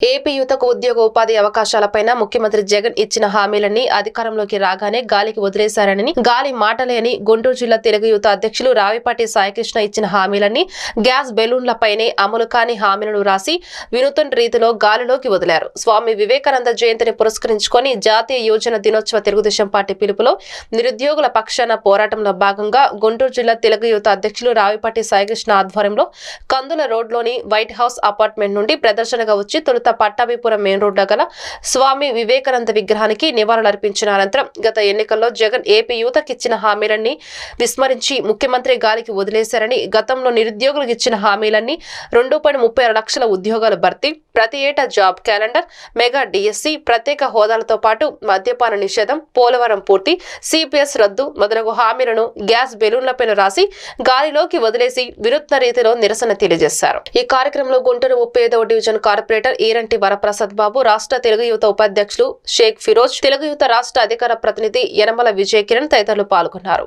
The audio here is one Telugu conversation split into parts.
ఏపీ యువతకు ఉద్యోగ ఉపాధి అవకాశాలపైన ముఖ్యమంత్రి జగన్ ఇచ్చిన హామీలన్నీ అధికారంలోకి రాగానే గాలికి వదిలేశారని గాలి మాటలేని గుంటూరు జిల్లా తెలుగు యువత అధ్యక్షులు రావిపాటి సాయికృష్ణ ఇచ్చిన హామీలన్నీ గ్యాస్ బెలూన్లపైనే అమలు కాని హామీలను రాసి వినూతన రీతిలో గాలిలోకి వదిలారు. స్వామి వివేకానంద జయంతిని పురస్కరించుకొని జాతీయ యోజన దినోత్సవ తెలుగుదేశం పార్టీ పిలుపులో నిరుద్యోగుల పక్షాన పోరాటంలో భాగంగా గుంటూరు జిల్లా తెలుగు యువత అధ్యక్షులు రావిపాటి సాయికృష్ణ ఆధ్వర్యంలో కందుల రోడ్లోని వైట్ హౌస్ అపార్ట్మెంట్ నుండి ప్రదర్శనగా వచ్చి తొలుత పట్టాభిపురం మెయిన్ రోడ్డు గల స్వామి వివేకానంద విగ్రహానికి నివాళులర్పించిన అనంతరం గత ఎన్నికల్లో జగన్ ఏపీ యువతకు ఇచ్చిన హామీలన్నీ విస్మరించి ముఖ్యమంత్రి గాలికి వదిలేశారని గతంలో నిరుద్యోగులకు ఇచ్చిన హామీలన్నీ రెండు పాయింట్ ముప్పై ఆరు లక్షల ఉద్యోగాలు భర్తీ ప్రతి ఏటా జాబ్ క్యాలెండర్ మెగా డిఎస్సి ప్రత్యేక హోదాలతో పాటు మద్యపాన నిషేధం పోలవరం పూర్తి సిపిఎస్ రద్దు మొదలగు హామీలను గ్యాస్ బెలూన్లపైన రాసి గాలిలోకి వదిలేసి వినూత్న రీతిలో నిరసన తెలియజేశారు. ఈ కార్యక్రమంలో గుంటూరు ముప్పై డివిజన్ కార్పొరేటర్ పేరంటి వరప్రసాద్ బాబు రాష్ట్ర తెలుగు యువత ఉపాధ్యక్షులు షేక్ ఫిరోజ్ తెలుగు యువత రాష్ట్ర అధికార ప్రతినిధి యనమల విజయ కిరణ్ తదితరులు పాల్గొన్నారు.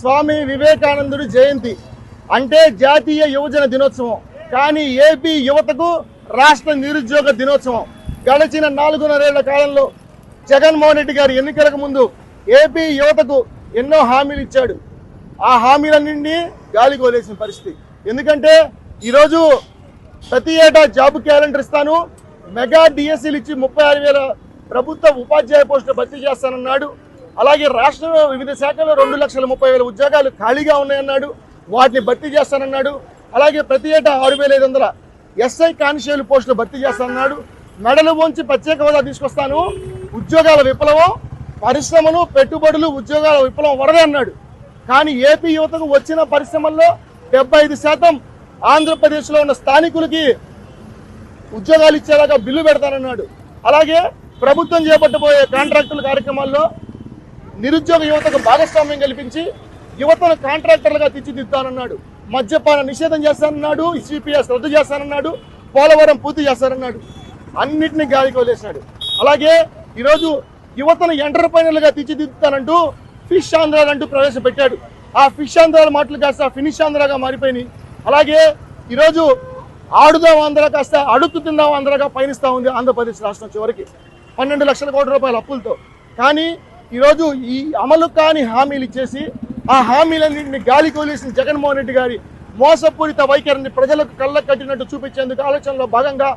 స్వామి వివేకానందుడి జయంతి అంటే జాతీయ యువజన దినోత్సవం. కానీ ఏపీ యువతకు రాష్ట్ర నిరుద్యోగ దినోత్సవం. గడిచిన నాలుగున్నరేళ్ళ కాలంలో జగన్మోహన్ రెడ్డి గారు ఎన్నికలకు ముందు ఏపీ యువతకు ఎన్నో హామీలు ఇచ్చాడు. ఆ హామీలన్నింటినీ గాలి వదిలేసిన పరిస్థితి. ఎందుకంటే ఈరోజు ప్రతి ఏటా జాబ్ క్యాలెండర్ ఇస్తాను. మెగా డిఎస్సీలు ఇచ్చి ముప్పై ఆరు వేల ప్రభుత్వ ఉపాధ్యాయ పోస్టులు భర్తీ చేస్తానన్నాడు. అలాగే రాష్ట్రంలో వివిధ శాఖల్లో రెండు లక్షల ముప్పై వేల ఉద్యోగాలు ఖాళీగా ఉన్నాయన్నాడు. వాటిని భర్తీ చేస్తానన్నాడు. అలాగే ప్రతి ఏటా ఆరు వేల ఐదు వందల ఎస్ఐ కానిస్టేబుల్ పోస్టులు భర్తీ చేస్తానన్నాడు. మెడలు వంచి ప్రత్యేక హోదా తీసుకొస్తాను. ఉద్యోగాల విప్లవం పరిశ్రమలు పెట్టుబడులు ఉద్యోగాల విప్లవం వరదే అన్నాడు. కానీ ఏపీ యువతకు వచ్చిన పరిశ్రమల్లో డెబ్బై ఐదు శాతం ఆంధ్రప్రదేశ్లో ఉన్న స్థానికులకి ఉద్యోగాలు ఇచ్చేలాగా బిల్లు పెడతానన్నాడు. అలాగే ప్రభుత్వం చేపట్టబోయే కాంట్రాక్టుల కార్యక్రమాల్లో నిరుద్యోగ యువతకు భాగస్వామ్యం కల్పించి యువతను కాంట్రాక్టర్లుగా తీర్చిదిద్దానన్నాడు. మద్యపాన నిషేధం చేస్తానన్నాడు సిపిఎస్ రద్దు చేస్తానన్నాడు పోలవరం పూర్తి చేస్తానన్నాడు. అన్నింటినీ గాలికి వదిలేశాడు అలాగే ఈరోజు యువతను ఎంటర్ప్రైనర్లుగా తీర్చిదిద్దుతానంటూ ఫిష్ ఆంధ్రాలు అంటూ ప్రవేశపెట్టాడు. ఆ ఫిష్ ఆంధ్రాల మాటలు కాస్త ఫినిష్ ఆంధ్రాగా మారిపోయినాయి. అలాగే ఈరోజు ఆడుదాం ఆంధ్ర కాస్త అడుగు తిందాం ఆంధ్రగా పయనిస్తూ ఉంది ఆంధ్రప్రదేశ్ రాష్ట్రం చివరికి. పన్నెండు లక్షల కోట్ల రూపాయల అప్పులతో. కానీ ఈరోజు ఈ అమలు కాని హామీలు ఇచ్చేసి ఆ హామీలన్నింటినీ గాలి వదిలేసిన జగన్మోహన్ రెడ్డి గారి మోసపూరిత వైఖరిని ప్రజలకు కళ్ళకు కట్టినట్టు చూపించేందుకు ఆలోచనలో భాగంగా